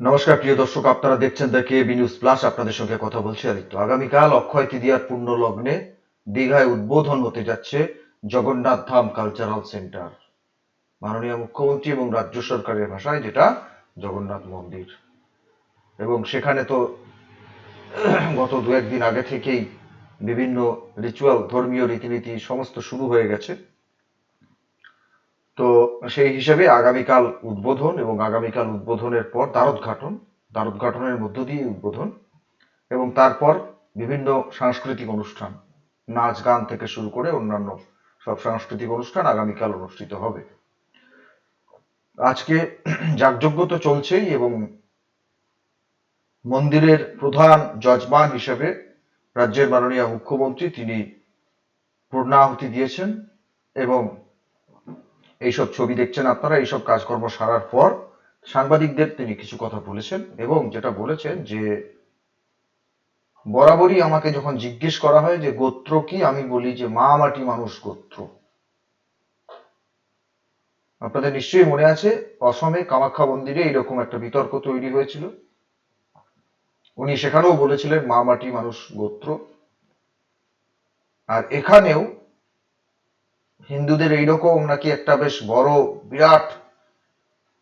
নমস্কার, প্রিয় দর্শক, আপনারা দেখছেন দেখে বি নিউজ প্লাস আপনাদের সঙ্গে কথা বলছি আদিত্য। আগামীকাল অক্ষয় তৃতীয়ার পূর্ণ লগ্নে দীঘায় উদ্বোধন হতে যাচ্ছে জগন্নাথ ধাম কালচারাল সেন্টার মাননীয় মুখ্যমন্ত্রী এবং রাজ্য সরকারের ভাষায় যেটা জগন্নাথ মন্দির। এবং সেখানে তো গত দু একদিন আগে থেকেই বিভিন্ন রিচুয়াল ধর্মীয় রীতিনীতি সমস্ত শুরু হয়ে গেছে। তো সেই হিসেবে আগামীকাল উদ্বোধন এবং আগামীকাল উদ্বোধনের পর দ্বারোদ্ঘাটন দ্বারোদ্ঘাটনের মধ্য দিয়ে উদ্বোধন এবং তারপর বিভিন্ন সাংস্কৃতিক অনুষ্ঠান, নাচ গান থেকে শুরু করে অন্যান্য সব সাংস্কৃতিক অনুষ্ঠান আগামীকাল অনুষ্ঠিত হবে। আজকে যাগযজ্ঞ তো চলছেই এবং মন্দিরের প্রধান যজমান হিসেবে রাজ্যের মাননীয় মুখ্যমন্ত্রী তিনি পূর্ণাহুতি দিয়েছেন এবং এইসব ছবি দেখছেন আপনারা, এইসব কাজকর্ম সারার পর সাংবাদিকদের তিনি কিছু কথা বলেছেন এবং যেটা বলেছেন যে বরাবরই আমাকে যখন জিজ্ঞেস করা হয় যে গোত্র কি, আমি বলি যে মা মাটি মানুষ গোত্র। আপনাদের নিশ্চয়ই মনে আছে, অসমে কামাখ্যা মন্দিরে এইরকম একটা বিতর্ক তৈরি হয়েছিল। উনি সেখানেও বলেছিলেন মা মাটি মানুষ গোত্র। আর এখানেও হিন্দুদের এইরকম নাকি একটা বেশ বড়, বিরাট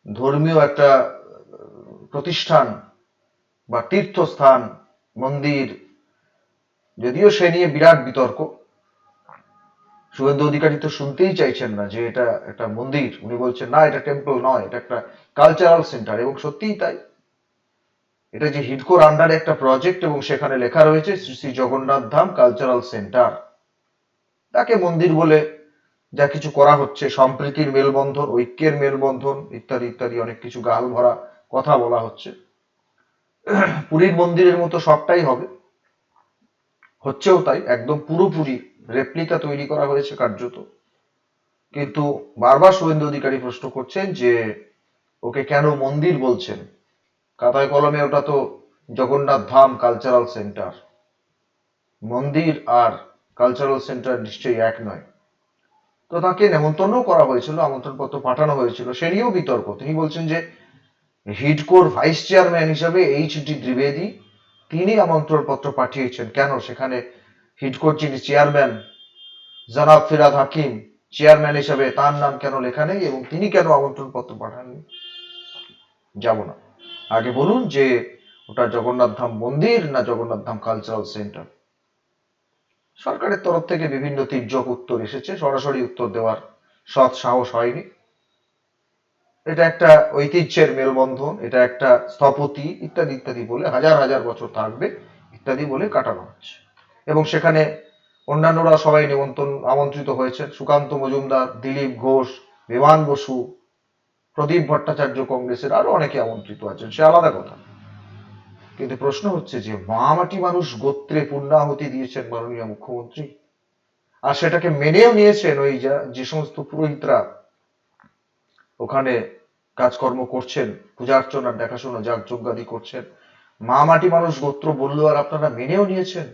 ধর্মীয় একটা প্রতিষ্ঠান বা তীর্থস্থান, মন্দির, যদিও সে নিয়ে বিরাট বিতর্ক। শুভেন্দু অধিকারী তো শুনতেই চাইছেন না যে এটা একটা মন্দির। উনি বলছেন, না, এটা টেম্পল নয়, এটা একটা কালচারাল সেন্টার এবং সত্যিই তাই। এটা যে হিডকোর আন্ডারে একটা প্রজেক্ট এবং সেখানে লেখা রয়েছে, শ্রী শ্রী জগন্নাথ ধাম কালচারাল সেন্টার তাকে মন্দির বলে যা কিছু করা হচ্ছে, সম্প্রীতির মেলবন্ধন, ঐক্যের মেলবন্ধন ইত্যাদি ইত্যাদি, অনেক কিছু গাল ভরা কথা বলা হচ্ছে। পুরীর মন্দিরের মতো সবটাই হবে। হচ্ছেও তাই, একদম পুরোপুরি রেপ্লিকা তৈরি করা হয়েছে কার্যত। কিন্তু বারবার শুভেন্দু অধিকারী প্রশ্ন করছেন যে, ওকে কেন মন্দির বলছেন? কাতায় কলমে ওটা তো জগন্নাথ ধাম কালচারাল সেন্টার মন্দির আর কালচারাল সেন্টার নিশ্চয়ই এক নয়। তো তাকে নেমন্তন্ন করা হয়েছিল, আমন্ত্রণপত্র পাঠানো হয়েছিল। সে নিয়েও বিতর্ক। তিনি বলছেন যে হিডকোর ভাইস চেয়ারম্যান হিসাবে এইচ ডি দ্বিবেদী তিনি আমন্ত্রণপত্র পাঠিয়েছেন। কেন? সেখানে হিডকোর যিনি চেয়ারম্যান, জনাব ফিরাদ হাকিম, চেয়ারম্যান হিসাবে তার নাম কেন লেখা নেই এবং তিনি কেন আমন্ত্রণপত্র পাঠাননি? যাব না। আগে বলুন যে, ওটা জগন্নাথ ধাম মন্দির না জগন্নাথ ধাম কালচারাল সেন্টার সরকারের তরফ থেকে বিভিন্ন তির্যক উত্তর এসেছে। সরাসরি উত্তর দেওয়ার সৎ সাহস হয়নি। এটা একটা ঐতিহ্যের মেলবন্ধন, এটা একটা স্থপতি ইত্যাদি ইত্যাদি বলে হাজার হাজার বছর থাকবে ইত্যাদি বলে কাটানো হচ্ছে এবং সেখানে অন্যান্যরা সবাই নিমন্ত্রণ, আমন্ত্রিত হয়েছে। সুকান্ত মজুমদার, দিলীপ ঘোষ বিমান বসু, প্রদীপ ভট্টাচার্য কংগ্রেসের আরও অনেকে আমন্ত্রিত আছেন। সে আলাদা কথা। কিন্তু প্রশ্ন হচ্ছে যে মামাটি মানুষ গোত্রে পূর্ণাহুতি দিয়েছেন মাননীয় মুখ্যমন্ত্রী। আর সেটাকে মেনেও নিয়েছেন ওই যা, যে সমস্ত পুরোহিতরা ওখানে কাজকর্ম করছেন, পূজা অর্চনার দেখাশোনা, যাগ যজ্ঞাদি করছেন। মা মাটি মানুষ গোত্র বলল আর আপনারা মেনেও নিয়েছেন?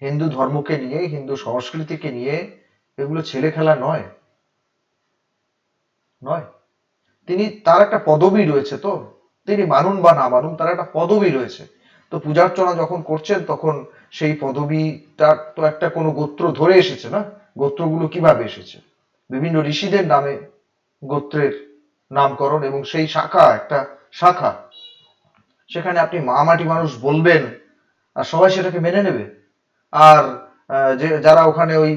হিন্দু ধর্মকে নিয়ে, হিন্দু সংস্কৃতিকে নিয়ে এগুলো ছেলে খেলা নয়। নয়। তিনি তার একটা পদবি রয়েছে তো। তিনি মানুন বা না মানুন, তার একটা পদবি রয়েছে। তো পূজার্চনা যখন করছেন, তখন সেই পদবিটা তো একটা কোনো গোত্র ধরে এসেছে না? গোত্রগুলো কীভাবে এসেছে? বিভিন্ন ঋষিদের নামে গোত্রের নামকরণ এবং সেই শাখা একটা শাখা। সেখানে আপনি মা মাটি মানুষ বলবেন, আর সবাই সেটাকে মেনে নেবে। আর যে, যারা ওখানে ওই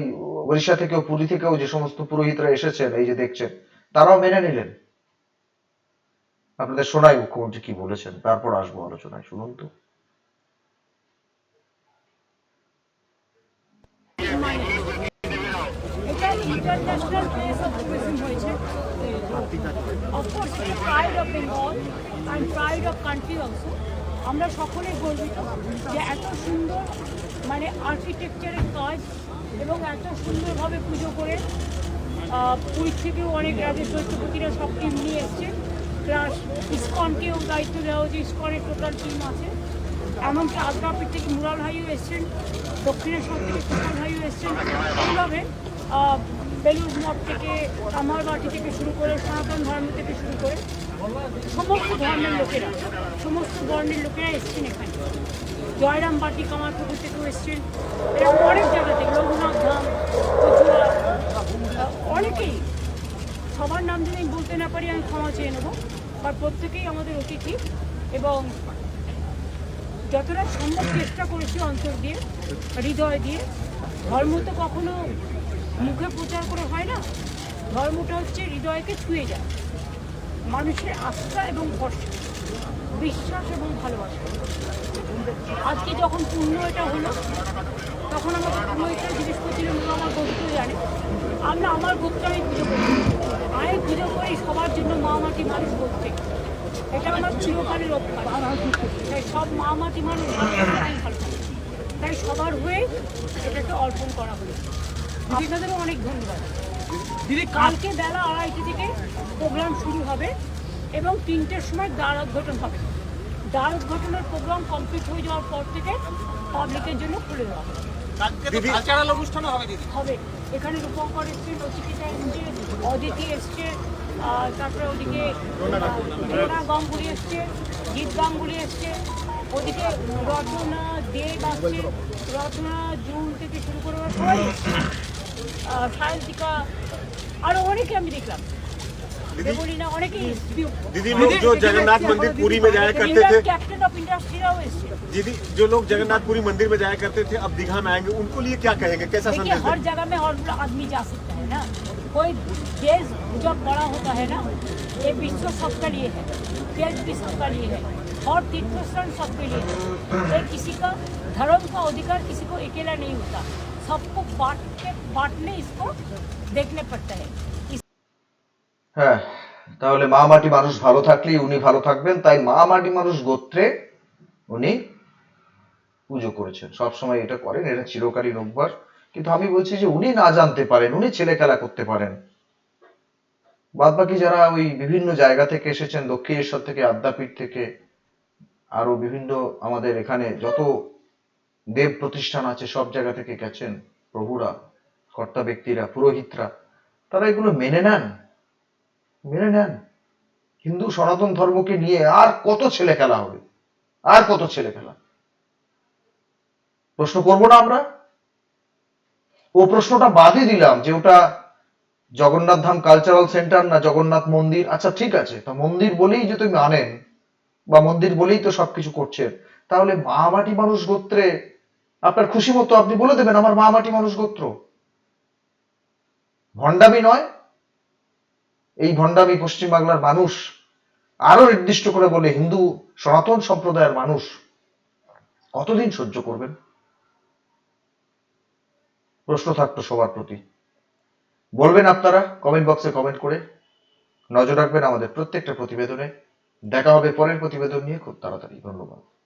উড়িষ্যা থেকেও পুরী থেকেও যে সমস্ত পুরোহিতরা এসেছেন, এই যে দেখছেন, তারাও মেনে নিলেন। আপনাদের শোনাই মুখ্যমন্ত্রী কি বলেছেন, তারপর আসব আলোচনায়, শুনুন তো। আমরা সকলেই গর্বিত যে এত সুন্দর মানে আর্কিটেকচারের কাজ এবং এত সুন্দরভাবে পুজো করে পুরীর থেকেও অনেক রাজ্যের দৈত্যপতিরা সব টিম নিয়ে এসছে। প্লাস ইস্কনকেও দায়িত্ব দেওয়া হয়েছে, ইস্কনের টোটাল টিম আছে। এমনকি আদ্রাপির থেকে মুরাল ভাইও এসছেন দক্ষিণেশ্বর থেকে কুমার ভাইও এসছেন। এইভাবে বেলুজ মঠ থেকে, কামারবাটি থেকে শুরু করে, সনাতন ধর্ম থেকে শুরু করে, সমস্ত ধর্মের লোকেরা, সমস্ত বর্ণের লোকেরা এসছেন এখানে। জয়রাম বাটি কামারপুকুর থেকেও এসছেন। এরকম অনেক জায়গা থেকে, রঘুনাথ ধাম অনেকেই সবার নাম যদি আমি বলতে না পারি, আমি ক্ষমা চেয়ে নেব। আর প্রত্যেকেই আমাদের অতিথি এবং যতটা সম্ভব চেষ্টা করেছি অন্তর দিয়ে, হৃদয় দিয়ে। ধর্ম তো কখনো মুখে প্রচার করে হয় না। ধর্মটা হচ্ছে হৃদয়কে ছুঁয়ে যায়। মানুষের আস্থা এবং ভরসা, বিশ্বাস এবং ভালোবাসা। আজকে যখন পূর্ণ এটা হলো, তখন আমাকে পুরোহিতরা জিজ্ঞেস করছিলেন আমার গোত্র জানে। আমরা আমার গোত্র আমি পুজো করি আমি পুজো করি সবার জন্য মা মাটি মানুষ করতে এটা আমার চিরকালের অভ্যাস তাই সব মা মাটি মানুষ তাই সবার হয়ে এটাকে অর্পণ করা হলো। আপনাদেরও অনেক ধন্যবাদ। দিদি কালকে বেলা আড়াইটে থেকে প্রোগ্রাম শুরু হবে এবং তিনটের সময় দ্বার উদ্ঘাটন হবে। দ্বার উদ্ঘাটনের প্রোগ্রাম কমপ্লিট হয়ে যাওয়ার পর থেকে পাবলিকের জন্য খুলে দেওয়া হবে। কালচারাল অনুষ্ঠানও হবে দিদি। হবে। এখানে রূপঙ্কর এসছে নচিকিতা এসছে অদিতি এসছে আর তারপরে ওদিকে রোনা গাঙ্গুলি এসছে জিৎ গাঙ্গুলি এসছে ওদিকে রচনা দেব আসছে রচনা জুন থেকে শুরু করে ওরা সবাই এসছে। আর সায়ন্তিকা আরো অনেকে আমি দেখলাম দেবলীনা অনেকেই এসছে दीदी लोग जो जगन्नाथ मंदिर पुरी में जाया करते थे ক্যাপ্টেন অফ ইন্ডাস্ট্রিরাও এসছে दीदी जो लोग जगन्नाथपुरी मंदिर में जाया करते थे अब दीघा में आएंगे उनको लिए क्या कहेंगे कैसा देखिए संदेश हर देंगे जगह में हर आदमी जा सकता है ना कोई देश जब बड़ा होता है ना ये विश्व सबका लिए है देश भी सबका लिए है और तीर्थ स्थान सबके लिए है ये किसी का धर्म का अधिकार किसी को अकेला नहीं होता सबको बांट के बांटने इसको देखने पड़ता है इस- হ্যাঁ তাহলে মা মাটি মানুষ ভালো থাকলেই উনি ভালো থাকবেন তাই মা মাটি মানুষ গোত্রে উনি পুজো করেছেন সবসময় এটা করেন এটা চিরকালীন অভ্যাস কিন্তু আমি বলছি যে উনি না জানতে পারেন, উনি ছেলে খেলা করতে পারেন। বাদ বাকি যারা ওই বিভিন্ন জায়গা থেকে এসেছেন, দক্ষিণেশ্বর থেকে, আদ্যাপীঠ থেকে আরও বিভিন্ন আমাদের এখানে যত দেব প্রতিষ্ঠান আছে, সব জায়গা থেকে গেছেন প্রভুরা, কর্তা ব্যক্তিরা, পুরোহিতরা, তারা এগুলো মেনে নেন। মেনে নেন। হিন্দু সনাতন ধর্মকে নিয়ে আর কত ছেলে খেলা হবে? আর কত ছেলে খেলা? প্রশ্ন করব না আমরা? ও প্রশ্নটা বাদই দিলাম যে ওটা জগন্নাথ ধাম কালচারাল সেন্টার না জগন্নাথ মন্দির? আচ্ছা ঠিক আছে। তা মন্দির বলেই যে তুমি আনেন বা মন্দির বলেই তো সবকিছু করছেন, তাহলে মা মাটি মানুষ গোত্রে আপনার খুশি মতো আপনি বলে দেবেন আমার মা মাটি মানুষ গোত্র? ভণ্ডামি নয়। এই ভণ্ডামি পশ্চিমবাংলার মানুষ আরও নির্দিষ্ট করে বলে হিন্দু সনাতন সম্প্রদায়ের মানুষ কতদিন সহ্য করবেন? প্রশ্ন থাকতো সবার প্রতি। বলবেন আপনারা কমেন্ট বক্সে কমেন্ট করে। নজর রাখবেন আমাদের প্রত্যেকটা প্রতিবেদনে। দেখা হবে পরের প্রতিবেদন নিয়ে খুব তাড়াতাড়ি। ধন্যবাদ।